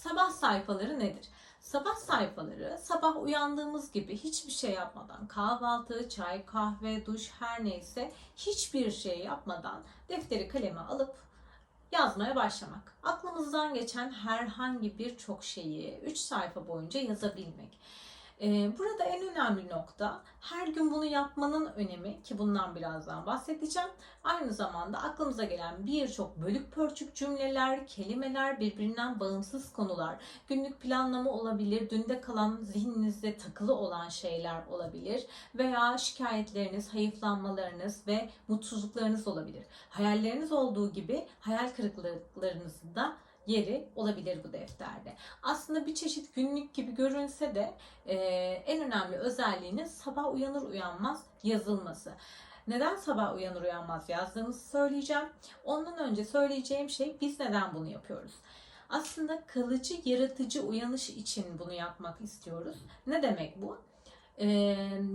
Sabah sayfaları nedir? Sabah sayfaları sabah uyandığımız gibi hiçbir şey yapmadan kahvaltı, çay, kahve, duş her neyse hiçbir şey yapmadan defteri kalemi alıp yazmaya başlamak. Aklımızdan geçen herhangi birçok şeyi 3 sayfa boyunca yazabilmek. Ee, Burada en önemli nokta her gün bunu yapmanın önemi ki bundan birazdan bahsedeceğim. Aynı zamanda aklımıza gelen birçok bölük pörçük cümleler, kelimeler, birbirinden bağımsız konular, günlük planlama olabilir, dünde kalan zihninizde takılı olan şeyler olabilir veya şikayetleriniz, hayıflanmalarınız ve mutsuzluklarınız olabilir. Hayalleriniz olduğu gibi hayal kırıklıklarınızın da yeri olabilir bu defterde. Aslında bir çeşit günlük gibi görünse de e, en önemli özelliğinin sabah uyanır uyanmaz yazılması. Neden sabah uyanır uyanmaz yazdığımızı söyleyeceğim. Ondan önce söyleyeceğim şey biz neden bunu yapıyoruz? Aslında kalıcı, yaratıcı uyanış için bunu yapmak istiyoruz. Ne demek bu? Ee,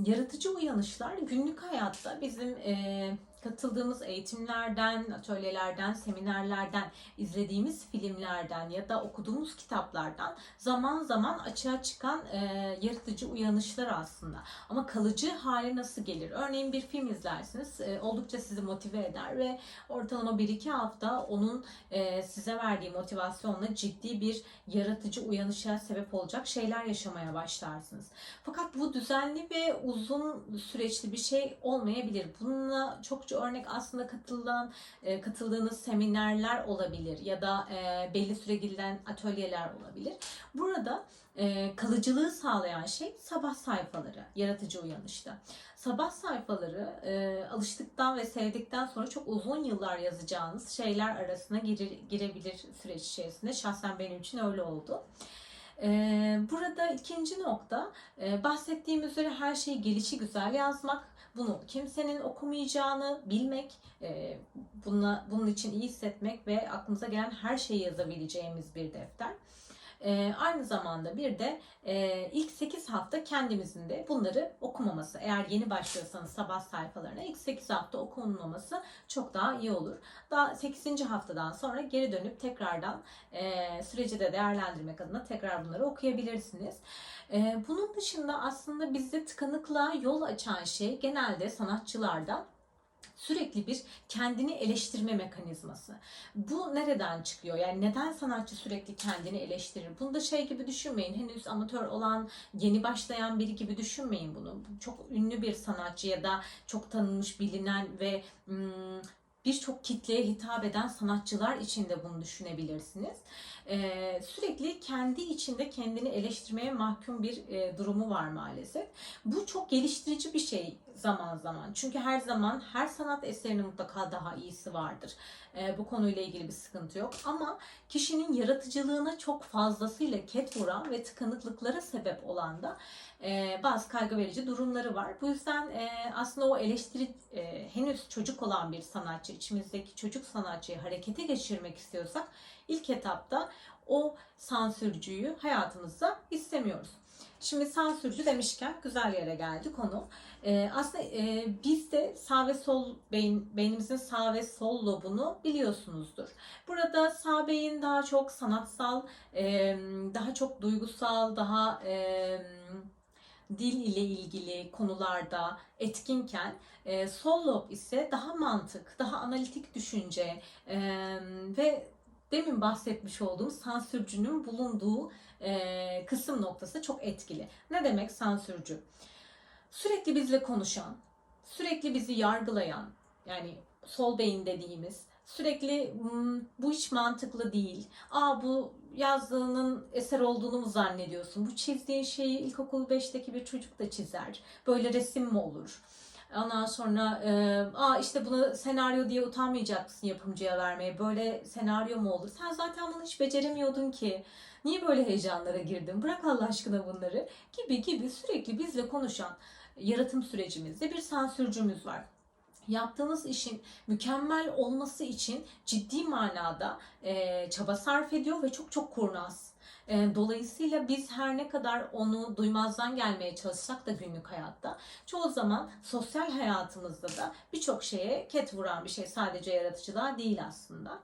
yaratıcı uyanışlar günlük hayatta bizim e, katıldığımız eğitimlerden, atölyelerden, seminerlerden, izlediğimiz filmlerden ya da okuduğumuz kitaplardan zaman zaman açığa çıkan e, yaratıcı uyanışlar aslında. Ama kalıcı hali nasıl gelir? Örneğin bir film izlersiniz, e, oldukça sizi motive eder ve ortalama 1-2 hafta onun e, size verdiği motivasyonla ciddi bir yaratıcı uyanışa sebep olacak şeyler yaşamaya başlarsınız. Fakat bu düzenli ve uzun süreçli bir şey olmayabilir. Bununla çokça örnek aslında katılan e, katıldığınız seminerler olabilir ya da e, belli süre gidilen atölyeler olabilir. Burada e, kalıcılığı sağlayan şey sabah sayfaları, yaratıcı uyanışta. Sabah sayfaları e, alıştıktan ve sevdikten sonra çok uzun yıllar yazacağınız şeyler arasına girir, girebilir süreç içerisinde. Şahsen benim için öyle oldu. Ee, Burada ikinci nokta e, bahsettiğim üzere her şeyi gelişi güzel yazmak. Bunu kimsenin okumayacağını bilmek, e, bununla, bunun için iyi hissetmek ve aklımıza gelen her şeyi yazabileceğimiz bir defter. E, aynı zamanda bir de e, ilk 8 hafta kendimizin de bunları okumaması. Eğer yeni başlıyorsanız sabah sayfalarına ilk 8 hafta okunmaması çok daha iyi olur. Daha 8. haftadan sonra geri dönüp tekrardan e, süreci de değerlendirmek adına tekrar bunları okuyabilirsiniz. E, bunun dışında aslında bizde tıkanıklığa yol açan şey genelde sanatçılarda sürekli bir kendini eleştirme mekanizması. Bu nereden çıkıyor? Yani neden sanatçı sürekli kendini eleştirir? Bunu da şey gibi düşünmeyin. Henüz amatör olan, yeni başlayan biri gibi düşünmeyin bunu. Çok ünlü bir sanatçı ya da çok tanınmış, bilinen ve birçok kitleye hitap eden sanatçılar için de bunu düşünebilirsiniz. Sürekli kendi içinde kendini eleştirmeye mahkum bir durumu var maalesef. Bu çok geliştirici bir şey zaman zaman. Çünkü her zaman her sanat eserinin mutlaka daha iyisi vardır. Ee, bu konuyla ilgili bir sıkıntı yok. Ama kişinin yaratıcılığına çok fazlasıyla ket vuran ve tıkanıklıklara sebep olan da e, bazı kaygı verici durumları var. Bu yüzden e, aslında o eleştiri e, henüz çocuk olan bir sanatçı, içimizdeki çocuk sanatçıyı harekete geçirmek istiyorsak ilk etapta o sansürcüyü hayatımızda istemiyoruz. Şimdi sansürcü demişken güzel yere geldi konu. Ee, aslında e, biz de sağ ve sol beyin, beynimizin sağ ve sol lobunu biliyorsunuzdur. Burada sağ beyin daha çok sanatsal, e, daha çok duygusal, daha e, dil ile ilgili konularda etkinken e, sol lob ise daha mantık, daha analitik düşünce e, ve demin bahsetmiş olduğum sansürcünün bulunduğu e, kısım noktası çok etkili. Ne demek sansürcü? Sürekli bizle konuşan, sürekli bizi yargılayan, yani sol beyin dediğimiz, sürekli "Hmm, bu hiç mantıklı değil. Aa bu yazdığının eser olduğunu mu zannediyorsun? Bu çizdiğin şeyi ilkokul 5'teki bir çocuk da çizer. Böyle resim mi olur? Ondan sonra e, aa işte bunu senaryo diye utanmayacaksın yapımcıya vermeye. Böyle senaryo mu olur? Sen zaten bunu hiç beceremiyordun ki. Niye böyle heyecanlara girdin? Bırak Allah aşkına bunları. Gibi gibi sürekli bizle konuşan yaratım sürecimizde bir sansürcümüz var yaptığınız işin mükemmel olması için ciddi manada e, çaba sarf ediyor ve çok çok kurnaz. E, dolayısıyla biz her ne kadar onu duymazdan gelmeye çalışsak da günlük hayatta çoğu zaman sosyal hayatımızda da birçok şeye ket vuran bir şey sadece yaratıcılığa değil aslında.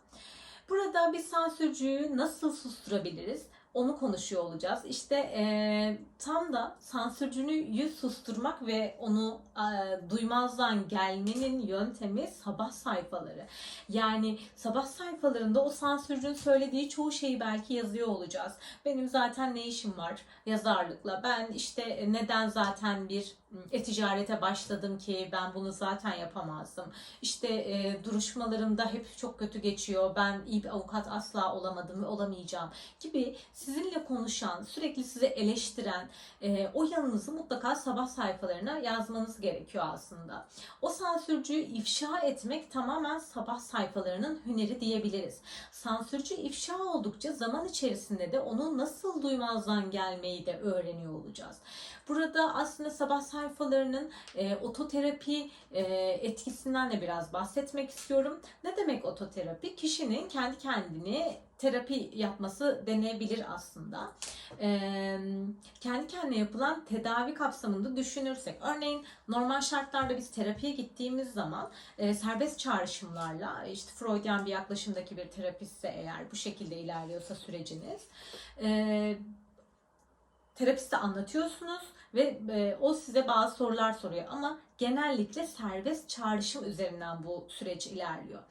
Burada bir sansürcüyü nasıl susturabiliriz? Onu konuşuyor olacağız. İşte e, tam da sansürcünü susturmak ve onu e, duymazdan gelmenin yöntemi sabah sayfaları. Yani sabah sayfalarında o sansürcünün söylediği çoğu şeyi belki yazıyor olacağız. Benim zaten ne işim var yazarlıkla. Ben işte neden zaten bir e-ticarete başladım ki ben bunu zaten yapamazdım. İşte e, duruşmalarımda hep çok kötü geçiyor. Ben iyi bir avukat asla olamadım ve olamayacağım gibi sizinle konuşan, sürekli sizi eleştiren e, o yanınızı mutlaka sabah sayfalarına yazmanız gerekiyor aslında. O sansürcüyü ifşa etmek tamamen sabah sayfalarının hüneri diyebiliriz. Sansürcü ifşa oldukça zaman içerisinde de onu nasıl duymazdan gelmeyi de öğreniyor olacağız. Burada aslında sabah sayfalarının e, ototerapi e, etkisinden de biraz bahsetmek istiyorum. Ne demek ototerapi? Kişinin kendi kendini terapi yapması deneyebilir aslında. Ee, kendi kendine yapılan tedavi kapsamında düşünürsek, örneğin normal şartlarda biz terapiye gittiğimiz zaman e, serbest çağrışımlarla, işte Freudian bir yaklaşımdaki bir terapistse eğer bu şekilde ilerliyorsa süreciniz, e, terapiste anlatıyorsunuz ve e, o size bazı sorular soruyor ama genellikle serbest çağrışım üzerinden bu süreç ilerliyor.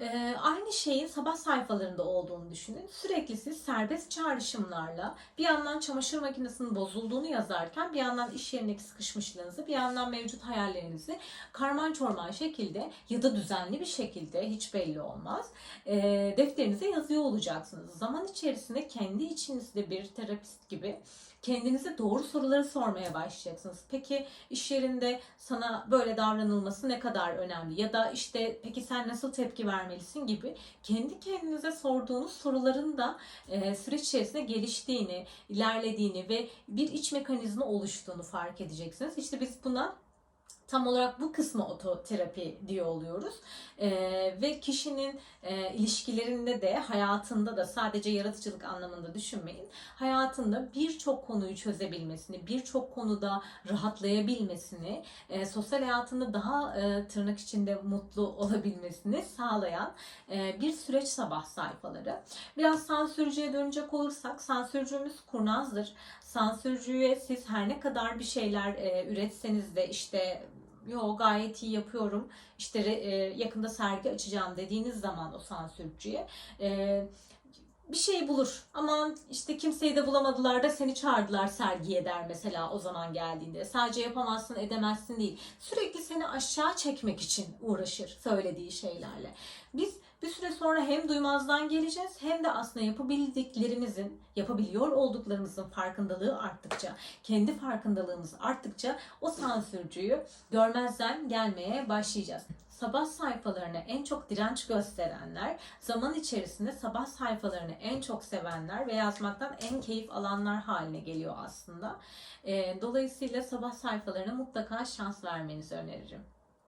Ee, aynı şeyin sabah sayfalarında olduğunu düşünün. Sürekli siz serbest çağrışımlarla bir yandan çamaşır makinesinin bozulduğunu yazarken bir yandan iş yerindeki sıkışmışlığınızı bir yandan mevcut hayallerinizi karman çorman şekilde ya da düzenli bir şekilde hiç belli olmaz e, defterinize yazıyor olacaksınız. Zaman içerisinde kendi içinizde bir terapist gibi kendinize doğru soruları sormaya başlayacaksınız. Peki iş yerinde sana böyle davranılması ne kadar önemli? Ya da işte peki sen nasıl tepki vermelisin gibi kendi kendinize sorduğunuz soruların da e, süreç içerisinde geliştiğini, ilerlediğini ve bir iç mekanizma oluştuğunu fark edeceksiniz. İşte biz buna tam olarak bu kısmı ototerapi diye oluyoruz. Ee, ve kişinin e, ilişkilerinde de hayatında da sadece yaratıcılık anlamında düşünmeyin. Hayatında birçok konuyu çözebilmesini, birçok konuda rahatlayabilmesini, e, sosyal hayatında daha e, tırnak içinde mutlu olabilmesini sağlayan e, bir süreç sabah sayfaları. Biraz sansürcüye dönecek olursak sansürcümüz kurnazdır. Sansürcüye siz her ne kadar bir şeyler e, üretseniz de işte yo gayet iyi yapıyorum işte e, yakında sergi açacağım dediğiniz zaman o sansürcüye e, bir şey bulur. Aman işte kimseyi de bulamadılar da seni çağırdılar sergiye der mesela o zaman geldiğinde. Sadece yapamazsın edemezsin değil. Sürekli seni aşağı çekmek için uğraşır söylediği şeylerle. Biz bir süre sonra hem duymazdan geleceğiz hem de aslında yapabildiklerimizin, yapabiliyor olduklarımızın farkındalığı arttıkça, kendi farkındalığımız arttıkça o sansürcüyü görmezden gelmeye başlayacağız sabah sayfalarına en çok direnç gösterenler, zaman içerisinde sabah sayfalarını en çok sevenler ve yazmaktan en keyif alanlar haline geliyor aslında. Dolayısıyla sabah sayfalarına mutlaka şans vermenizi öneririm.